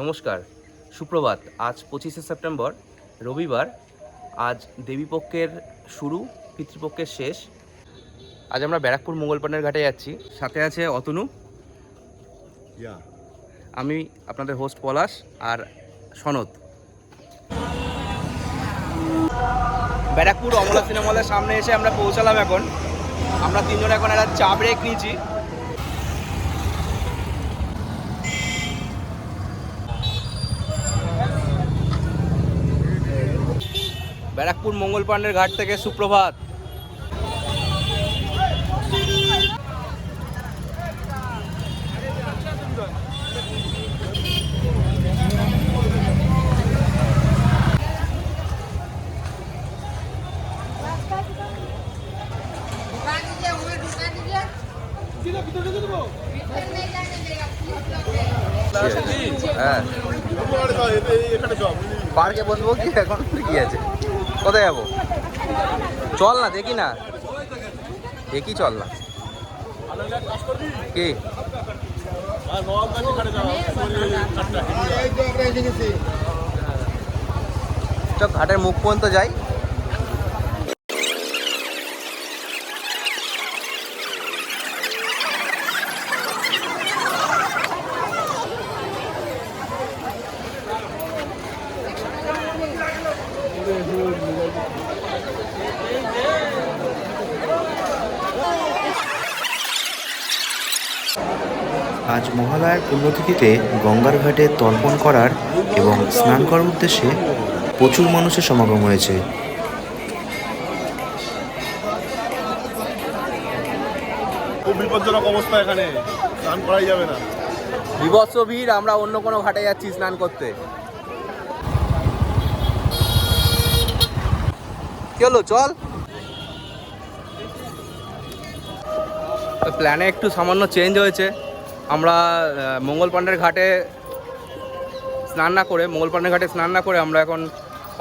নমস্কার সুপ্রভাত। আজ পঁচিশে সেপ্টেম্বর রবিবার। আজ দেবীপক্ষের শুরু পিতৃপক্ষের শেষ। আজ আমরা ব্যারাকপুর মঙ্গলপানের ঘাটে যাচ্ছি। সাথে আছে অতনু. আমি আপনাদের হোস্ট পলাশ আর সনদ। ব্যারাকপুর অমলা সিনেমলের সামনে এসে আমরা পৌঁছালাম এখন। আমরা তিনজন এখন একটা চা ব্রেক নিয়েছি। ব্যারাকপুর মঙ্গল পাণ্ডের ঘাট থেকে সুপ্রভাত। হ্যাঁ। হ্যাঁ। পার্কে বসবো কি? এখন কি আছে? কোথায় যাব? চল না, দেখি না। দেখি চল না। কে? আর নবাবগঞ্জ এখানে যাওয়া চ ঘাটের মুখ পর্যন্ত যাই। আজ মহালয়ার পুণ্যতিথিতে গঙ্গার ঘাটে তর্পণ করার এবং স্নান করার উদ্দেশ্যে প্রচুর মানুষের সমাগম হয়েছে। খুব বিপজ্জনক অবস্থা এখানে। স্নান করাই যাবে না। বিভৎস ভিড় আমরা অন্য কোনো ঘাটে যাচ্ছি স্নান করতে। কি হলো? চল। প্ল্যানে একটু সামান্য চেঞ্জ হয়েছে। আমরা মঙ্গল পাণ্ডের ঘাটে স্নান না করে মঙ্গল পাণ্ডের ঘাটে স্নান না করে আমরা এখন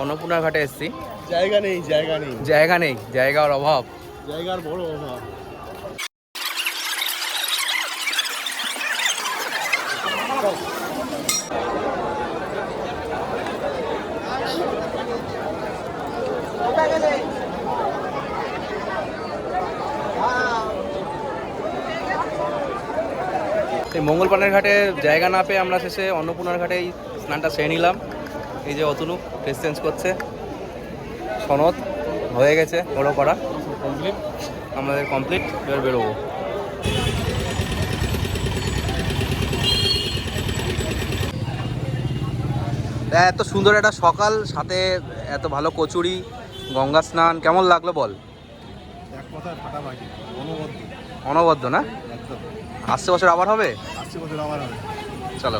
অন্নপূর্ণার ঘাটে এসেছি। জায়গা নেই জায়গা নেই। জায়গা নেই জায়গার অভাব। জায়গার বড় অভাব। এই মঙ্গলপানের ঘাটে জায়গা না পেয়ে আমরা শেষে অন্নপূর্ণার ঘাটে এই স্নানটা সেরে নিলাম। এই যে অতনু ড্রেস চেঞ্জ করছে। সনদ হয়ে গেছে বড় করা। কমপ্লিট আমাদের কমপ্লিট এবার বেরোবো। এত সুন্দর একটা সকাল সাথে এত ভালো কচুরি গঙ্গা স্নান কেমন লাগল বল? এক কথায় অনবদ্য। অনবদ্য না? একদম। আসছে বছর আবার হবে? আসছে বছর আবার হবে। চলো।